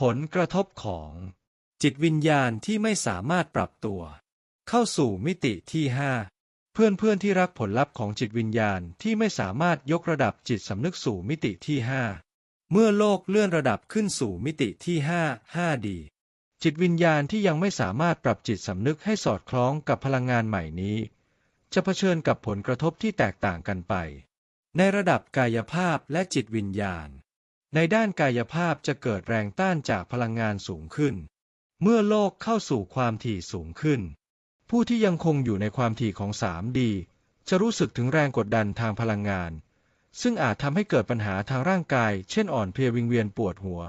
ผลกระทบของจิตวิญญาณที่ไม่สามารถปรับตัว เข้าสู่มิติที่ 5 เพื่อนๆที่รักผลลัพธ์ของจิตวิญญาณที่ไม่สามารถยกระดับจิตสำนึกสู่มิติที่ 5 เมื่อโลกเลื่อนระดับขึ้นสู่มิติที่5 5ดีจิตวิญญาณที่ยังไม่สามารถปรับจิตสำนึกให้สอดคล้องกับพลังงานใหม่นี้ จะเผชิญกับผลกระทบที่แตกต่างกันไป ในระดับกายภาพและจิตวิญญาณ ในด้านกายภาพจะเกิดแรงต้านจากพลังงานสูงขึ้น เมื่อโลกเข้าสู่ความถี่สูงขึ้น ผู้ที่ยังคงอยู่ในความถี่ของ 3D จะรู้สึกถึงแรงกดดันทางพลังงาน ซึ่งอาจทำให้เกิดปัญหาทางร่างกาย เช่นอ่อนเพลียวิงเวียนปวดหัว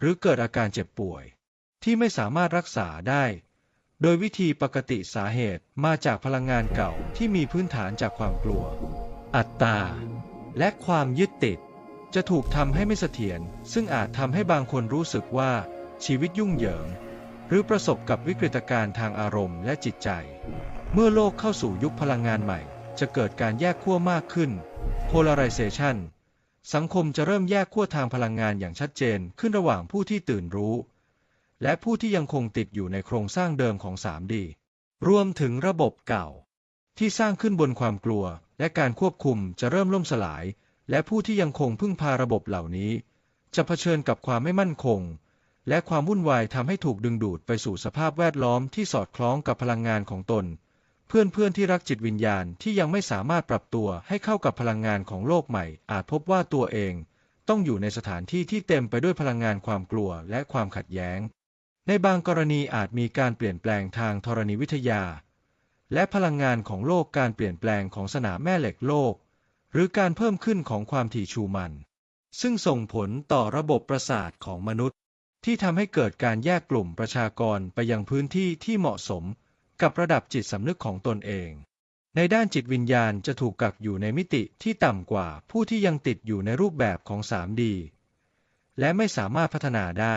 หรือเกิดอาการเจ็บป่วย ที่ไม่สามารถรักษาได้ โดยวิธีปกติสาเหตุมาจากพลังงานเก่าที่มีพื้นฐานจากความกลัว อัตตา และความยึดติด จะถูกทำให้ไม่เสถียรซึ่งอาจทำให้บางคนรู้สึกว่าชีวิตยุ่งเหยิง หรือประสบกับวิกฤตการณ์ทางอารมณ์และจิตใจ เมื่อโลกเข้าสู่ยุคพลังงานใหม่ จะเกิดการแยกขั้วมากขึ้น polarization สังคมจะเริ่มแยกขั้วทางพลังงานอย่างชัดเจนขึ้นระหว่างผู้ที่ตื่นรู้ และผู้ที่ยังคงติดอยู่ในโครงสร้างเดิมของ 3D รวมถึงระบบเก่า ที่สร้างขึ้นบนความกลัว และการควบคุมจะเริ่มล่มสลาย และผู้ที่ยังคงพึ่งพาระบบเหล่านี้ จะเผชิญกับความไม่มั่นคง และความวุ่นวายทำให้ถูกดึงดูดไปสู่สภาพแวดล้อมที่สอดคล้องกับพลังงานของตน เพื่อนๆที่รักจิตวิญญาณที่ยังไม่สามารถปรับตัวให้เข้ากับพลังงานของโลกใหม่ อาจพบว่าตัวเอง ต้องอยู่ในสถานที่ที่เต็มไปด้วยพลังงานความกลัวและความขัดแย้ง ในบางกรณีอาจมีการเปลี่ยนแปลงทางธรณีวิทยา และพลังงานของโลกการเปลี่ยนแปลงของสนามแม่เหล็กโลก หรือการเพิ่มขึ้นของความถี่ชูมัน ซึ่งส่งผลต่อระบบประสาทของมนุษย์ ที่ทำให้เกิดการแยกกลุ่มประชากรไปยังพื้นที่ที่เหมาะสมกับระดับจิตสำนึกของตนเอง ในด้านจิตวิญญาณจะถูกกักอยู่ในมิติที่ต่ำกว่าผู้ที่ยังติดอยู่ในรูปแบบของ 3D และไม่สามารถพัฒนาได้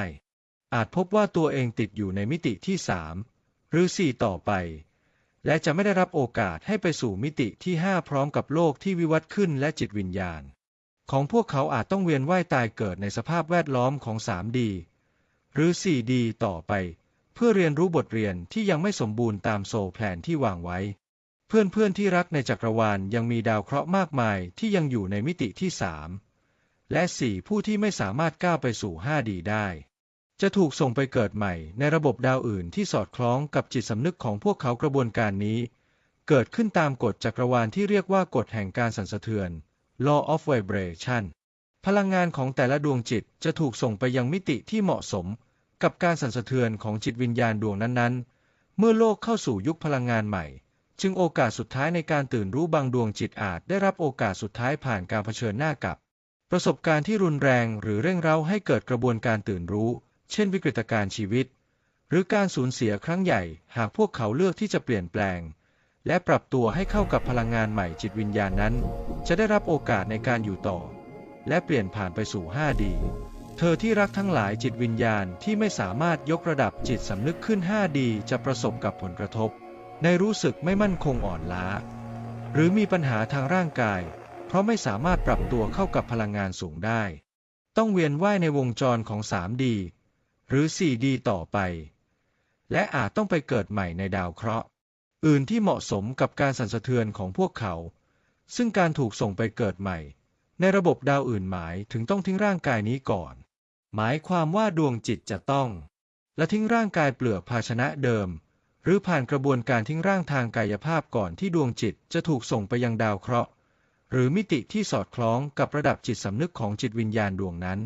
อาจพบว่าตัวเองติดอยู่ในมิติที่ 3 หรือ 4 ต่อไป และจะไม่ได้รับโอกาสให้ไปสู่มิติที่ 5 พร้อมกับโลกที่วิวัฒน์ขึ้นและจิตวิญญาณ ของพวกเขาอาจต้องเวียนว่ายตายเกิดในสภาพแวดล้อมของ 3D หรือ 4D ต่อไป เพื่อเรียนรู้บทเรียนที่ยังไม่สมบูรณ์ตามโซแพลนที่วางไว้ เพื่อนๆที่รักในจักรวาลยังมีดาวเคราะห์มากมายที่ยังอยู่ในมิติที่ 3 และ 4 ผู้ที่ไม่สามารถก้าวไปสู่ 5D ได้ จะถูกส่งไปเกิดใหม่ในระบบดาวอื่นที่สอดคล้องกับจิตสำนึกของพวกเขากระบวนการนี้ เกิดขึ้นตามกฎจักรวาลที่เรียกว่ากฎแห่งการสั่นสะเทือน law of vibration พลังงานของแต่ละดวงจิตจะถูกส่งไปยังมิติที่เหมาะสม กับการสั่นสะเทือนของจิตวิญญาณดวงนั้นๆ เมื่อโลกเข้าสู่ยุคพลังงานใหม่ จึงโอกาสสุดท้ายในการตื่นรู้บางดวงจิตอาจได้รับโอกาสสุดท้ายผ่านการเผชิญหน้ากับ ประสบการณ์ที่รุนแรงหรือเร่งเร้าให้เกิดกระบวนการตื่นรู้ เช่นวิกฤตการณ์ชีวิต หรือการสูญเสียครั้งใหญ่หากพวกเขาเลือกที่จะเปลี่ยนแปลง และปรับตัวให้เข้ากับพลังงานใหม่จิตวิญญาณนั้น จะได้รับโอกาสในการอยู่ต่อ และเปลี่ยนผ่านไปสู่ 5D เธอที่รักทั้งหลายจิตวิญญาณที่ไม่สามารถยกระดับจิตสำนึกขึ้น 5D จะประสบกับผลกระทบ ในรู้สึกไม่มั่นคงอ่อนล้า หรือมีปัญหาทางร่างกาย เพราะไม่สามารถปรับตัวเข้ากับพลังงานสูงได้ ต้องเวียนว่ายในวงจรของ 3D หรือ 4D ต่อไป และอาจต้องไปเกิดใหม่ในดาวเคราะห์ อื่นที่เหมาะสมกับการสั่นสะเทือนของพวกเขา ซึ่งการถูกส่งไปเกิดใหม่ ในระบบดาวอื่นหมายถึงต้องทิ้งร่างกายนี้ก่อน หมายความว่าดวงจิตจะต้อง และทิ้งร่างกายเปลือกภาชนะเดิม หรือผ่านกระบวนการทิ้งร่างทางกายภาพก่อนที่ดวงจิตจะถูกส่งไปยังดาวเคราะห์หรือมิติที่สอดคล้องกับระดับจิตสำนึกของจิตวิญญาณดวงนั้น